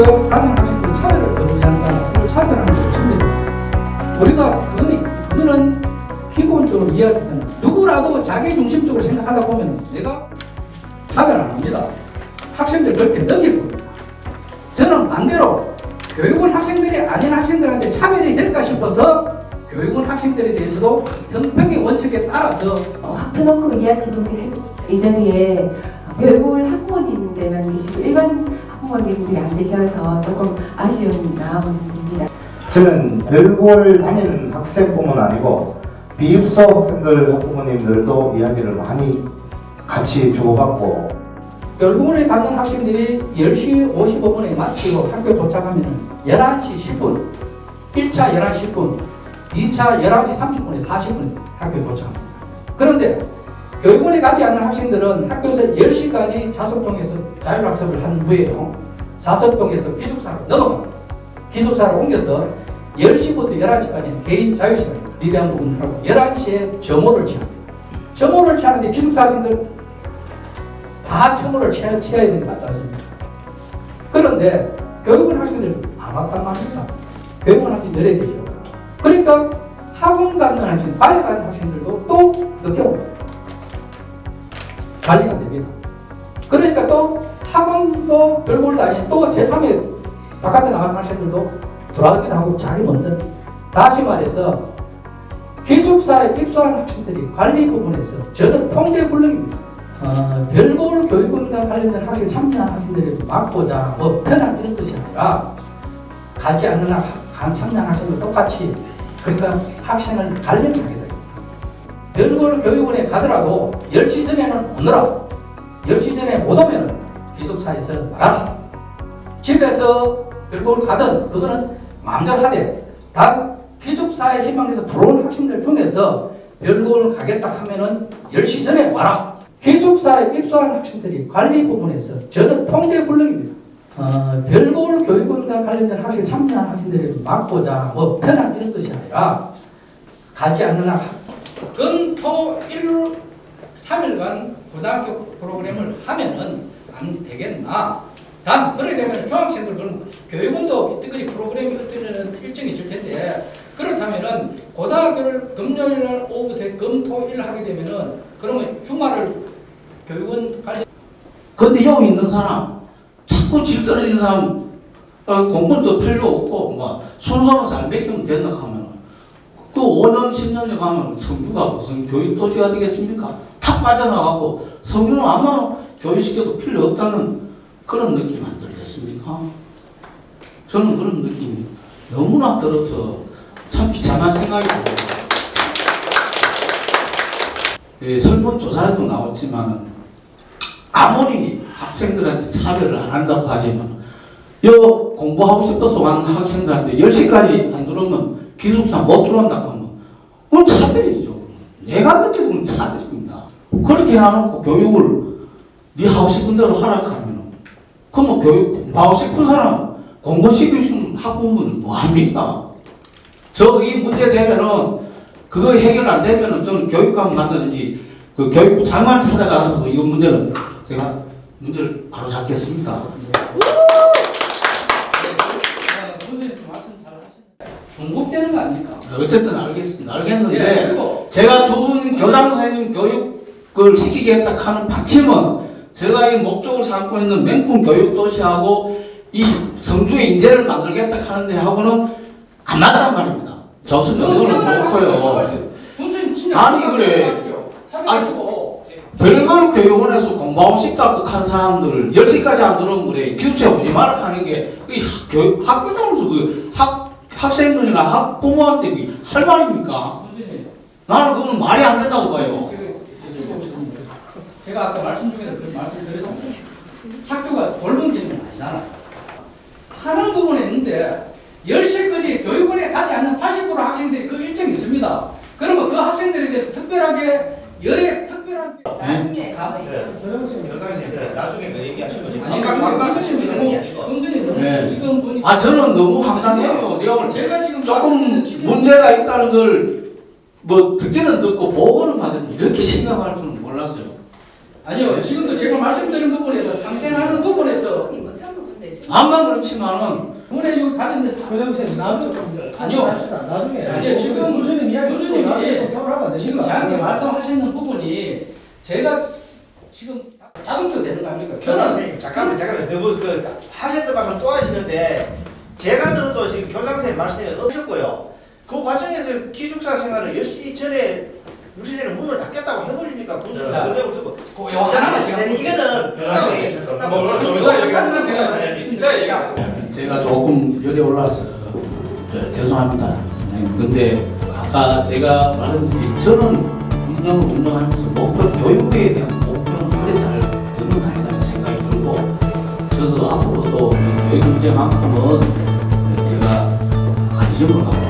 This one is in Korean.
학교에서 다른 학생들 차별을 금지한다. 그리고 차별하는 게 없습니다. 우리가 그거는, 그거는 기본적으로 이해할 수 있잖아요. 누구라도 자기 중심적으로 생각하다 보면 내가 차별 안 합니다. 학생들 그렇게 느낄 겁니다. 저는 반대로 교육원 학생들이 아닌 학생들한테 차별이 될까 싶어서 교육원 학생들에 대해서도 형평의 원칙에 따라서 어, 확트놓고 이야기 좀 해보겠습니다. 이 자리에 별골 학부모님들만 계시고 일반 학 부모님들이 안 계셔서 조금 아쉬운 마음이 좀 듭니다. 저는 별골 다니는 학생뿐만 아니고 비입소 학생들 학부모님들도 이야기를 많이 같이 주고받고 결국에 가는 학생들이 10시 55분에 마치고 학교 도착하면 11시 10분, 1차 11시 10분, 2차 11시 30분에 40분에 학교에 도착합니다. 그런데 교육원에 가지 않는 학생들은 학교에서 10시까지 자석동에서 자율학습을 한 후에요. 자석동에서 기숙사로 넘어갑니다. 기숙사로 옮겨서 10시부터 11시까지는 개인 자유시간 리비한 부분을 하고 11시에 점호를 취합니다. 점호를 취하는데 기숙사 학생들 다 처벌을 취해야, 취해야 되는 거 맞지 않습니까? 그런데 교육원 학생들 안 왔단 말입니다. 교육원 학생이 늘어야 되죠. 그러니까 학원 가는 학생, 과외 가는 학생들도 학원도 별볼도 아닌 또 제3의 바깥에 나간 학생들도 돌아가기도 하고 자기 먼저 다시 말해서 기숙사에 입소한 학생들이 관리 부분에서 저는 통제 불능입니다. 어, 별골 교육원과 관련된 학생 참여한 학생들을 막고자 뭐 이런 뜻이 아니라 가지 않는 학, 간 참여한 학생들 똑같이 그러니까 학생을 관리하게 됩니다. 별골 교육원에 가더라도 10시 전에는 오너라 10시 전에 못 오면 기숙사에서 나가라. 집에서 별골 가든 그거는 마음대로 하되 단 기숙사에 희망해서 들어온 학생들 중에서 별골 가겠다 하면은 10시 전에 와라. 기숙사에 입소한 학생들이 관리 부분에서 저는 통제 불능입니다. 어, 별골 교육원과 관련된 학생 참여한 학생들을 막고자 뭐 편한 이런 뜻이 아니라 가지 학 금토일 3일간 고등학교 프로그램을 하면은 안 되겠나? 단 그러게 되면 중학생들 그럼 교육원도 이때까지 프로그램이 어떤 일정이 있을 텐데 그렇다면은 고등학교를 금요일 날 오후부터 금토일 하게 되면은 그러면 주말을 교육원 관련 근데 여기 있는 사람 자꾸 질 떨어지는 사람 어, 공부도 필요 없고 뭐 순서는 잘 맡기면 된다 하면 그 5년 10년에 가면 성주가 무슨 교육 도시가 되겠습니까? 탁 빠져나가고 성주는 아마 교육시켜도 필요 없다는 그런 느낌 안 들겠습니까? 저는 그런 느낌이 너무나 들어서 참 비참한 생각이 들어요. 예, 설문조사에도 나왔지만은 아무리 학생들한테 차별을 안 한다고 하지만 여 공부하고 싶어서 하는 학생들한테 10시까지 안 들어오면 기숙사 못 들어온다 하면 그건 차별이죠. 내가 느끼는 건 차별입니다. 그렇게 해놓고 교육을 네 하고 싶은 대로 하락하면 그러면 교육 공부하고 싶은 사람 공부시키시는 학부모는 뭐합니까? 저 이 문제 되면은 그거 해결 안 되면은 저는 교육감 만드든지 그 교육부 장관 찾아가서 이 문제는 제가 문제를 바로 잡겠습니다. 중복되는 거 아닙니까? 어쨌든 알겠습니다. 알겠는데 예, 제가 두 분 교장 선생님 교육을 시키겠다 하는 방침은 제가 이 목적을 삼고 있는 맹품 교육 도시하고 이 성주의 인재를 만들겠다 하는 데 하고는 안 맞단 말입니다. 저수는. 선생님 진짜 아니, 그래. 찾아가시고 별걸 교육원에서 공부하고 싶다고 한 사람들을 10시까지 안 들어오면 그래. 기숙사에 오지 마라 하는 게, 학, 학교장으로서 그 학, 학생들이나 학부모한테 그할 말입니까? 선생님 나는 그건 말이 안 된다고 봐요. 제가 여쭤보고 싶은 게 제가 아까 말씀 중에도 그 말씀 드렸잖아요. 학교가 돌봄 기능은 아니잖아요. 하는 부분에 있는데 10시까지 교육원에 가지 않는 80% 학생들이 그 일정이 있습니다. 그러면 그 학생들에 대해서 특별하게 열에 특별한 나중에 아, 교장선생님 나중에 그 얘기하시면 아니 깜깜 선생님이 너무 선생님 너무 네. 지금 보니까 아, 저는 너무 황당해요. 내가 오늘 제가 지금 조금 문제가 있다는 걸 뭐 듣기는 듣고 보고는 받으면 이렇게 줄은 몰랐어요. 아니요, 지금도 제가 말씀드린 부분에서 상생하는 부분에서. 암만 그렇지만은 문에 여기 교장선생님 나중에 좀 아니요. 합시다. 나중에 아니요, 지금 교수님 이야기 교수님이 지금? 저한테 말씀하시는 부분이 제가 지금 자동적으로 되는 거 아닙니까? 교장 저는 선생님 잠깐만 잠깐만 너무 그 하셨던 말씀 또 하시는데 제가 들어도 지금 교장 선생님 말씀이 없었고요. 그 과정에서 기숙사 생활을 10시 전에 10시 전에 문을 닫겠다고 해버리니까 무슨 자, 그대로 듣고 그요 하나만 제가 이거는 끝나고. 끝나고. 제가 말씀드릴게요. 자, 제가 조금 열이 올라서 저, 죄송합니다. 네, 근데 아까 제가 말씀드린 저는 운영을 운영하면서 목표 교육에 대한 목표는 그래 잘 되는 아니라는 생각이 들고 저도 앞으로도 이 교육 문제만큼은 제가 관심을 갖고